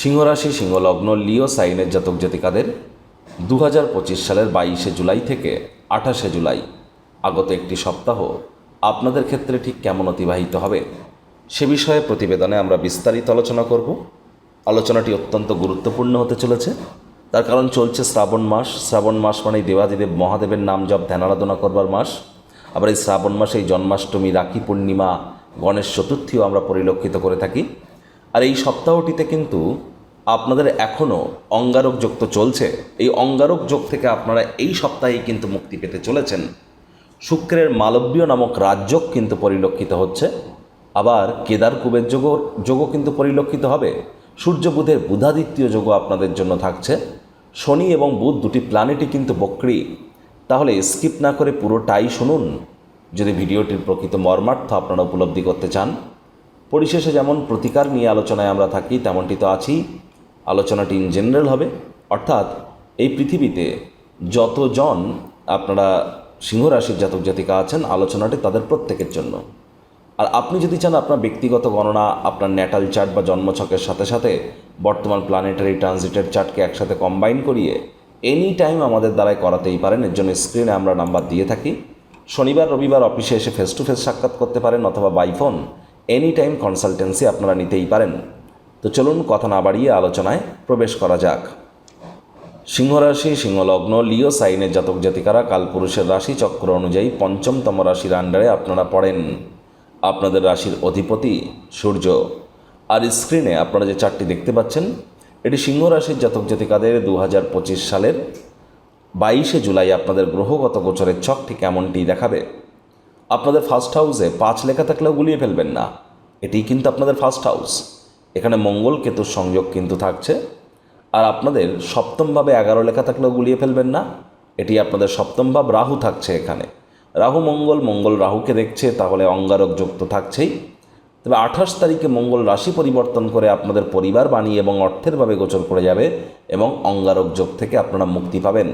সিংহরাশি, সিংহলগ্ন, লিও, সাইনের জাতক জাতিকাদের দু হাজার পঁচিশ সালের বাইশে জুলাই থেকে আঠাশে জুলাই আগত একটি সপ্তাহ আপনাদের ক্ষেত্রে ঠিক কেমন অতিবাহিত হবে সে বিষয়ে প্রতিবেদনে আমরা বিস্তারিত আলোচনা করব। আলোচনাটি অত্যন্ত গুরুত্বপূর্ণ হতে চলেছে। তার কারণ চলছে শ্রাবণ মাস। শ্রাবণ মাস মানেই দেবাদিদেব মহাদেবের নাম জপ ধ্যান আরাধনা করবার মাস। আবার এই শ্রাবণ মাসে এই জন্মাষ্টমী, রাখি পূর্ণিমা, গণেশ চতুর্থীও আমরা পরিলক্ষিত করে থাকি। আর এই সপ্তাহটিতে কিন্তু আপনাদের এখনও অঙ্গারক যোগ তো চলছে। এই অঙ্গারক যোগ থেকে আপনারা এই সপ্তাহেই কিন্তু মুক্তি পেতে চলেছেন। শুক্রের মালব্য নামক রাজযোগ কিন্তু পরিলক্ষিত হচ্ছে। আবার কেদার কুবের যোগ যোগও কিন্তু পরিলক্ষিত হবে। সূর্য বুধের বুধাদিত্য যোগও আপনাদের জন্য থাকছে। শনি এবং বুধ দুটি প্ল্যানেটই কিন্তু বক্রি। তাহলে স্কিপ না করে পুরোটাই শুনুন। যদি ভিডিওটির প্রকৃত মর্মার্থ আপনারা উপলব্ধি করতে চান পরিশেষে যেমন প্রতিকার নিয়ে আলোচনায় আমরা থাকি, তেমনটি তো আছেই। আলোচনাটি ইন জেনারেল হবে। অর্থাৎ এই পৃথিবীতে যতজন আপনারা সিংহরাশির জাতক জাতিকা আছেন, আলোচনাটি তাদের প্রত্যেকের জন্য। আর আপনি যদি চান আপনার ব্যক্তিগত গণনা, আপনার ন্যাটাল চার্ট বা জন্মছকের সাথে সাথে বর্তমান প্ল্যানেটারি ট্রানজিটের চার্টকে একসাথে কম্বাইন করিয়ে এনি টাইম আমাদের দ্বারাই করাতেই পারেন। এর জন্য স্ক্রিনে আমরা নাম্বার দিয়ে থাকি। শনিবার, রবিবার অফিসে এসে ফেস টু ফেস সাক্ষাৎ করতে পারেন অথবা by phone any time consultancy আপনারা নিতেই পারেন। তো চলুন কথা না বাড়িয়ে আলোচনায় প্রবেশ করা যাক। সিংহরাশি, সিংহলগ্ন, লিও সাইনের জাতক জাতিকারা কালপুরুষের রাশি চক্র অনুযায়ী পঞ্চমতম রাশির আন্ডারে আপনারা পড়েন। আপনাদের রাশির অধিপতি সূর্য। আর স্ক্রিনে আপনারা যে চারটি দেখতে পাচ্ছেন, এটি সিংহ রাশির জাতক জাতিকাদের দু হাজার পঁচিশ সালের বাইশে জুলাই আপনাদের গ্রহগত গোচরের ছকটি কেমনটি দেখাবে? আপনাদের ফার্স্ট হাউসে পাঁচ লেখা থাকলেও গুলিয়ে ফেলবেন না। এটিই কিন্তু আপনাদের ফার্স্ট হাউস এখানে মঙ্গল কেতুর সংযোগ কিন্তু থাকছে। আর আপনাদের সপ্তম ভাবে এগারো লেখা থাকলেও গুলিয়ে ফেলবেন না। এটি আপনাদের সপ্তম ভাব রাহু থাকছে এখানে। রাহু মঙ্গল মঙ্গল রাহুকে দেখছে, তাহলে অঙ্গারক যুক্ত থাকছেই। তবে আঠাশ তারিখে মঙ্গল রাশি পরিবর্তন করে আপনাদের পরিবার বাণী এবং অর্থের ভাবে গোচর করে যাবে এবং অঙ্গারক যোগ থেকে আপনারা মুক্তি পাবেন।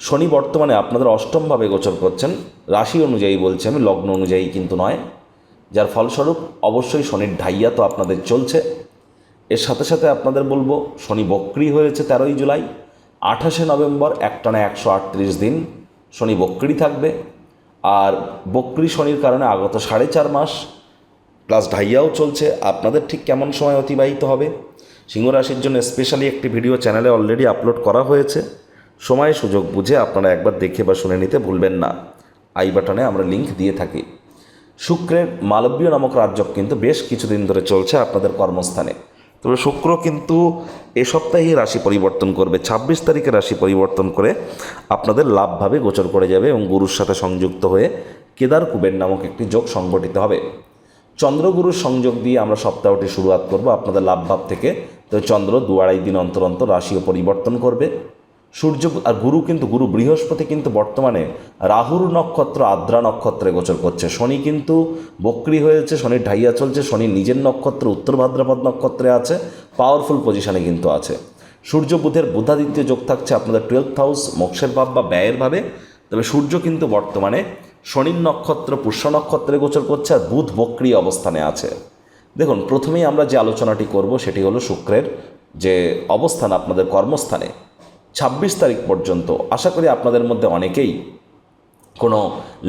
শনি বর্তমানে আপনাদের অষ্টমভাবে গোচর করছেন। রাশি অনুযায়ী বলছি আমি, লগ্ন অনুযায়ী কিন্তু নয়। যার ফলস্বরূপ অবশ্যই শনির ঢাইয়া তো আপনাদের চলছে। এর সাথে সাথে আপনাদের বলব, শনি বক্রি হয়েছে তেরোই জুলাই। আঠাশে নভেম্বর একটানা একশো আটত্রিশ দিন শনি বক্রি থাকবে। আর বক্রি শনির কারণে আগত সাড়ে চার মাস, প্লাস ঢাইয়াও চলছে। আপনাদের ঠিক কেমন সময় অতিবাহিত হবে? সিংহ রাশির জন্য স্পেশালি একটি ভিডিও চ্যানেলে অলরেডি আপলোড করা হয়েছে। সময় সুযোগ বুঝে আপনারা একবার দেখে বা শুনে নিতে ভুলবেন না। আই বাটনে আমরা লিংক দিয়ে থাকি। শুক্রের মালব্য নামক রাজ্যক কিন্তু বেশ কিছুদিন ধরে চলছে আপনাদের কর্মস্থানে। তবে শুক্র কিন্তু এ সপ্তাহে রাশি পরিবর্তন করবে। ছাব্বিশ তারিখে রাশি পরিবর্তন করে আপনাদের লাভভাবে গোচর করে যাবে এবং গুরুর সাথে সংযুক্ত হয়ে কেদার কুবের নামক একটি যোগ সংগঠিত হবে। চন্দ্রগুরুর সংযোগ দিয়ে আমরা সপ্তাহটি শুরুয়াত করব আপনাদের লাভভাব থেকে। তো চন্দ্র দু আড়াই দিন অন্তর অন্তর রাশিও পরিবর্তন করবে। সূর্য আর গুরু কিন্তু, গুরু বৃহস্পতি কিন্তু বর্তমানে রাহুর নক্ষত্র, আদ্রা নক্ষত্রে গোচর করছে। শনি কিন্তু বক্রি হয়েছে, শনির ঢাইয়া চলছে, শনি নিজের নক্ষত্র, উত্তর ভাদ্রপদ নক্ষত্রে আছে পাওয়ারফুল পজিশনে কিন্তু আছে। সূর্য বুধের বুধাদিত্য যোগ থাকছে আপনাদের টুয়েলথ হাউস মোক্ষের ভাব বা ব্যয়ের ভাবে। তবে সূর্য কিন্তু বর্তমানে শনির নক্ষত্র, পুষ্য নক্ষত্রে গোচর করছে আর বুধ বক্রি অবস্থানে আছে। দেখুন, প্রথমেই আমরা যে আলোচনাটি করব সেটি হলো শুক্রের যে অবস্থান আপনাদের কর্মস্থানে। ছাব্বিশ তারিখ পর্যন্ত। আশা করি আপনাদের মধ্যে অনেকেই কোনো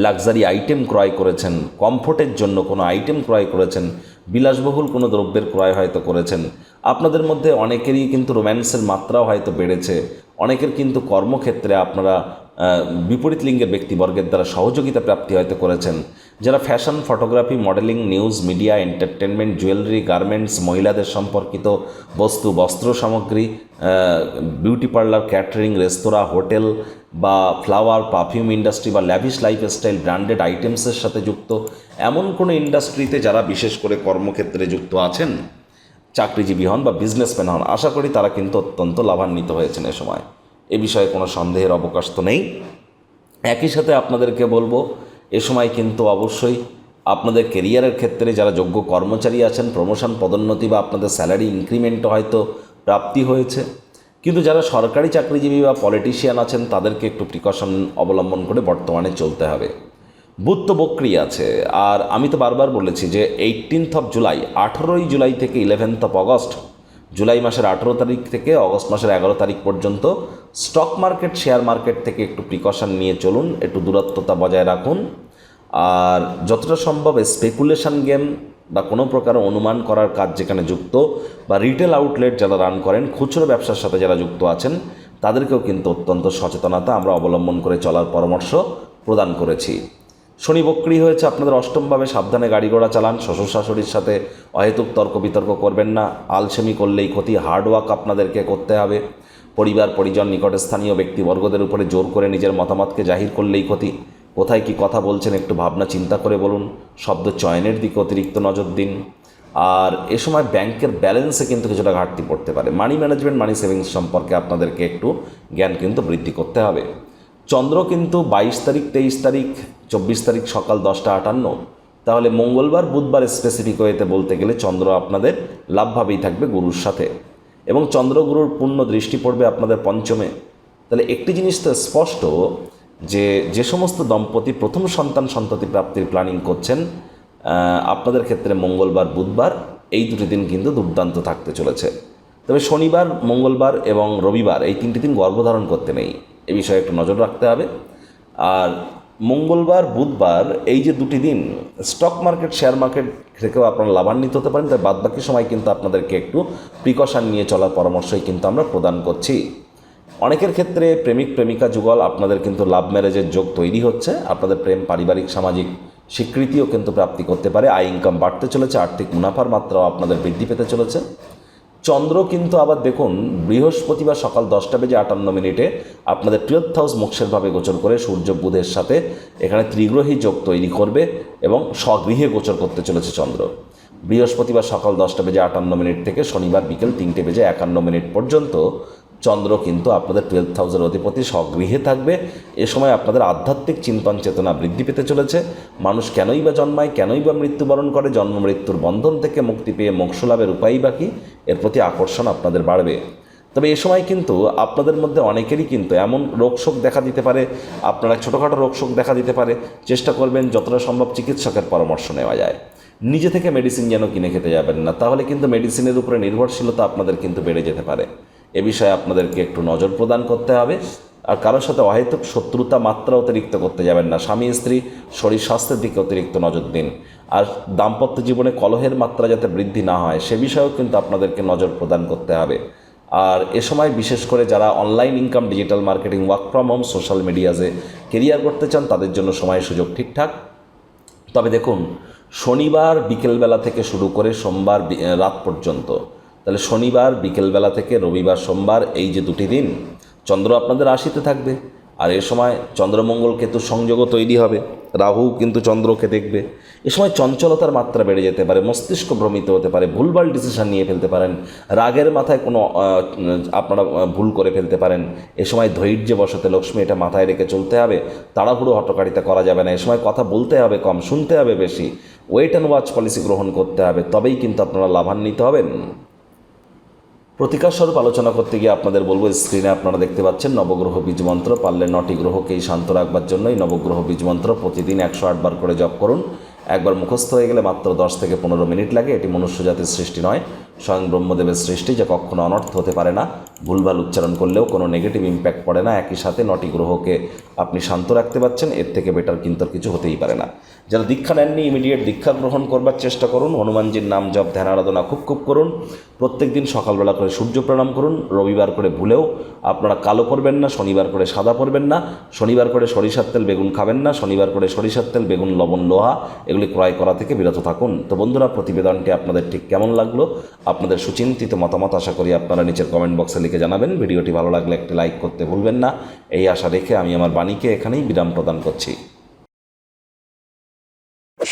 লাক্সারি আইটেম ক্রয় করেছেন, কমফোর্টের জন্য কোনো আইটেম ক্রয় করেছেন, বিলাসবহুল কোনো দ্রব্যের ক্রয় হয়তো করেছেন। আপনাদের মধ্যে অনেকেরই কিন্তু রোম্যান্সের মাত্রাও হয়তো বেড়েছে। অনেকের কিন্তু কর্মক্ষেত্রে আপনারা বিপরীত লিঙ্গের ব্যক্তিবর্গের দ্বারা সহযোগিতা প্রাপ্তি হয়তো করেছেন। যারা fashion photography modelling news media entertainment jewellery garments মহিলাদের সম্পর্কিত বস্তু, বস্ত্র সামগ্রী beauty parlour catering restaurant hotel বা ফ্লাওয়ার পারফিউম ইন্ডাস্ট্রি বা ল্যাভিশ লাইফস্টাইল ব্র্যান্ডেড আইটেমসের সাথে যুক্ত, এমন কোনো ইন্ডাস্ট্রিতে যারা বিশেষ করে কর্মক্ষেত্রে যুক্ত আছেন চাকরিজীবী হন বা বিজনেসম্যান হন, আশা করি তারা কিন্তু অত্যন্ত লাভান্বিত হয়েছেন এ সময়। এ বিষয়ে কোনো সন্দেহের অবকাশ তো নেই। একই সাথে আপনাদেরকে বলব, এ সময় কিন্তু অবশ্যই আপনাদের কেরিয়ারের ক্ষেত্রে যারা যোগ্য কর্মচারী আছেন প্রমোশন পদোন্নতি বা আপনাদের স্যালারি ইনক্রিমেন্টও হয়তো প্রাপ্তি হয়েছে। কিন্তু যারা সরকারি চাকরিজীবী বা পলিটিশিয়ান আছেন, তাদেরকে একটু প্রিকশন অবলম্বন করে বর্তমানে চলতে হবে। বুধ তো বক্রি আছে। আর আমি তো বারবার বলেছি যে এইটিনথ অফ জুলাই আঠেরোই জুলাই থেকে ইলেভেন্থ অফ অগস্ট জুলাই মাসের আঠেরো তারিখ থেকে অগস্ট মাসের এগারো তারিখ পর্যন্ত স্টক মার্কেট শেয়ার মার্কেট থেকে একটু প্রিকশন নিয়ে চলুন, একটু দূরত্বতা বজায় রাখুন। আর যতটা সম্ভব স্পেকুলেশন গেম বা কোনো প্রকার অনুমান করার কাজ যেখানে যুক্ত বা রিটেল আউটলেট যারা রান করেন, খুচরো ব্যবসার সাথে যারা যুক্ত আছেন, তাদেরকেও কিন্তু অত্যন্ত সচেতনতা আমরা অবলম্বন করে চলার পরামর্শ প্রদান করেছি। শনি বক্রি হয়েছে, আপনাদের অষ্টমভাবে সাবধানে গাড়ি ঘোড়া চালান। শ্বশুর শাশুড়ির সাথে অহেতুক তর্ক বিতর্ক করবেন না। আলসেমি করলেই ক্ষতি হার্ডওয়ার্ক আপনাদেরকে করতে হবে। পরিবার, পরিজন, নিকটে স্থানীয় ব্যক্তিবর্গদের উপরে জোর করে নিজের মতামতকে জাহির করলেই ক্ষতি। কোথায় কি কথা বলছেন একটু ভাবনা চিন্তা করে বলুন। শব্দ চয়নের দিকে অতিরিক্ত নজর দিন। আর এ সময় ব্যাংকের ব্যালেন্সে কিন্তু কিছুটা ঘাটতি পড়তে পারে। মানি ম্যানেজমেন্ট, মানি সেভিংস সম্পর্কে আপনাদেরকে একটু জ্ঞান কিন্তু বৃদ্ধি করতে হবে। চন্দ্র কিন্তু বাইশ তারিখ, তেইশ তারিখ চব্বিশ তারিখ সকাল দশটা আটান্ন। তাহলে মঙ্গলবার, বুধবার স্পেসিফিক ওয়েতে বলতে গেলে চন্দ্র আপনাদের লাভভাবেই থাকবে গুরুর সাথে। এবং চন্দ্রগুরুর পূর্ণ দৃষ্টি পড়বে আপনাদের পঞ্চমে। তাহলে একটি জিনিস তো স্পষ্ট, যে যে সমস্ত দম্পতি প্রথম সন্তান সন্ততি প্রাপ্তির প্ল্যানিং করছেন আপনাদের ক্ষেত্রে মঙ্গলবার, বুধবার, এই দুটি দিন কিন্তু দুর্দান্ত থাকতে চলেছে। তবে শনিবার, মঙ্গলবার এবং রবিবার এই তিনটি দিন গর্ভধারণ করতে নেই। এ বিষয়ে একটু নজর রাখতে হবে। আর মঙ্গলবার, বুধবার এই যে দুটি দিন স্টক মার্কেট শেয়ার মার্কেট থেকেও আপনারা লাভান্বিত হতে পারেন। তাই বাদবাকি সময় কিন্তু আপনাদেরকে একটু প্রিকশন নিয়ে চলার পরামর্শই কিন্তু আমরা প্রদান করছি। অনেকের ক্ষেত্রে প্রেমিক, প্রেমিকা যুগল, আপনাদের কিন্তু লাভ ম্যারেজের যোগ তৈরি হচ্ছে। আপনাদের প্রেম, পারিবারিক, সামাজিক স্বীকৃতিও কিন্তু প্রাপ্তি করতে পারে। আয় ইনকাম বাড়তে চলেছে, আর্থিক মুনাফার মাত্রাও আপনাদের বৃদ্ধি পেতে চলেছে। চন্দ্র কিন্তু আবার দেখুন বৃহস্পতিবার সকাল দশটা বেজে আটান্ন মিনিটে আপনাদের টুয়েলথ হাউস মোক্ষেরভাবে গোচর করে সূর্য বুধের সাথে এখানে ত্রিগ্রহী যোগ তৈরি করবে এবং স্বগৃহে গোচর করতে চলেছে চন্দ্র। বৃহস্পতিবার সকাল দশটা বেজে আটান্ন মিনিট থেকে শনিবার বিকেল তিনটে বেজে একান্ন মিনিট পর্যন্ত চন্দ্র কিন্তু আপনাদের টুয়েলভ হাউসের অধিপতি স্বগৃহে থাকবে। এ সময় আপনাদের আধ্যাত্মিক চিন্তন চেতনা বৃদ্ধি পেতে চলেছে। মানুষ কেনই বা জন্মায়, কেনই বা মৃত্যুবরণ করে, জন্ম মৃত্যুর বন্ধন থেকে মুক্তি পেয়ে মোক্ষ লাভের উপায়ই বাকি এর প্রতি আকর্ষণ আপনাদের বাড়বে। তবে এ সময় কিন্তু আপনাদের মধ্যে অনেকেরই কিন্তু এমন রোগশোক দেখা দিতে পারে, আপনারা ছোটোখাটো রোগশোক দেখা দিতে পারে, চেষ্টা করবেন যতটা সম্ভব চিকিৎসকের পরামর্শ নেওয়া যায়। নিজে থেকে মেডিসিন যেন কিনে খেতে যাবেন না, তাহলে কিন্তু মেডিসিনের উপরে নির্ভরশীলতা আপনাদের কিন্তু বেড়ে যেতে পারে। এ বিষয়ে আপনাদেরকে একটু নজর প্রদান করতে হবে। আর কারোর সাথে অহেতুক শত্রুতা মাত্রা অতিরিক্ত করতে যাবেন না। স্বামী, স্ত্রী, শরীর, স্বাস্থ্যের দিকে অতিরিক্ত নজর দিন। আর দাম্পত্য জীবনে কলহের মাত্রা যাতে বৃদ্ধি না হয়, সে বিষয়েও কিন্তু আপনাদেরকে নজর প্রদান করতে হবে। আর এ সময় বিশেষ করে যারা online income digital marketing work from home social মিডিয়াতে কেরিয়ার করতে চান, তাদের জন্য সময়, সুযোগ ঠিকঠাক। তবে দেখুন, শনিবার বিকেলবেলা থেকে শুরু করে সোমবার রাত পর্যন্ত। তাহলে শনিবার বিকেলবেলা থেকে রবিবার, সোমবার এই যে দুটি দিন চন্দ্র আপনাদের রাশিতে থাকবে। আর এ সময় চন্দ্রমঙ্গল কেতু সংযোগও তৈরি হবে। রাহু কিন্তু চন্দ্রকে দেখবে। এ সময় চঞ্চলতার মাত্রা বেড়ে যেতে পারে, মস্তিষ্ক ভ্রমিত হতে পারে, ভুলভাল ডিসিশন নিয়ে ফেলতে পারেন। রাগের মাথায় কোনো আপনারা ভুল করে ফেলতে পারেন। এ সময় ধৈর্য বসতে লক্ষ্মী এটা মাথায় রেখে চলতে হবে। তাড়াহুড়ো হটকারিতা করা যাবে না। এ সময় কথা বলতে হবে কম, শুনতে হবে বেশি। ওয়েট অ্যান্ড ওয়াচ পলিসি গ্রহণ করতে হবে। তবেই কিন্তু আপনারা লাভান্বিত হবেন। প্রতিকার স্বরূপ আলোচনা করতে গিয়ে আপনাদের বলব, স্ক্রিনে আপনারা দেখতে পাচ্ছেন নবগ্রহ বীজ মন্ত্র, পারলে নটি গ্রহকেই শান্ত রাখবার জন্যই নবগ্রহ বীজ মন্ত্র প্রতিদিন একশো আটবার করে জপ করুন। একবার মুখস্থ হয়ে গেলে মাত্র দশ থেকে পনেরো মিনিট লাগে, এটি মনুষ্য জাতির সৃষ্টি নয়। স্বয়ং ব্রহ্মদেবের সৃষ্টি যা কখনো অনর্থ হতে পারে না, ভুলভাল উচ্চারণ করলেও কোনো নেগেটিভ ইম্প্যাক্ট পড়ে না, একই সাথে নটি গ্রহকে আপনি শান্ত রাখতে পারছেন, এর থেকে বেটার কিন্তু আর কিছু হতেই পারে না। যারা দীক্ষা নেননি ইমিডিয়েট দীক্ষা গ্রহণ করবার চেষ্টা করুন, হনুমানজির নাম জপ, ধ্যান, আরাধনা খুব খুব করুন প্রত্যেক দিন সকালবেলা করে সূর্য প্রণাম করুন, রবিবার করে ভুলেও আপনারা কালো পরবেন না, শনিবার করে সাদা পরবেন না, শনিবার করে সরিষার তেল বেগুন খাবেন না, শনিবার করে সরিষার তেল, বেগুন, লবণ, লোহা, এগুলি ক্রয় করা থেকে বিরত থাকুন। তো বন্ধুরা, প্রতিবেদনটি আপনাদের ঠিক কেমন লাগল? আপনাদের সুচিন্তিত মতামত আশা করি আপনারা নিচের কমেন্ট বক্সে লিখে জানাবেন। ভিডিওটি ভালো লাগলে একটি লাইক করতে ভুলবেন না। এই আশা রেখে আমি আমার বাণীকে এখানেই বিরাম প্রদান করছি।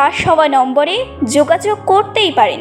ফ্লাশ হওয়া নম্বরে যোগাযোগ করতেই পারেন।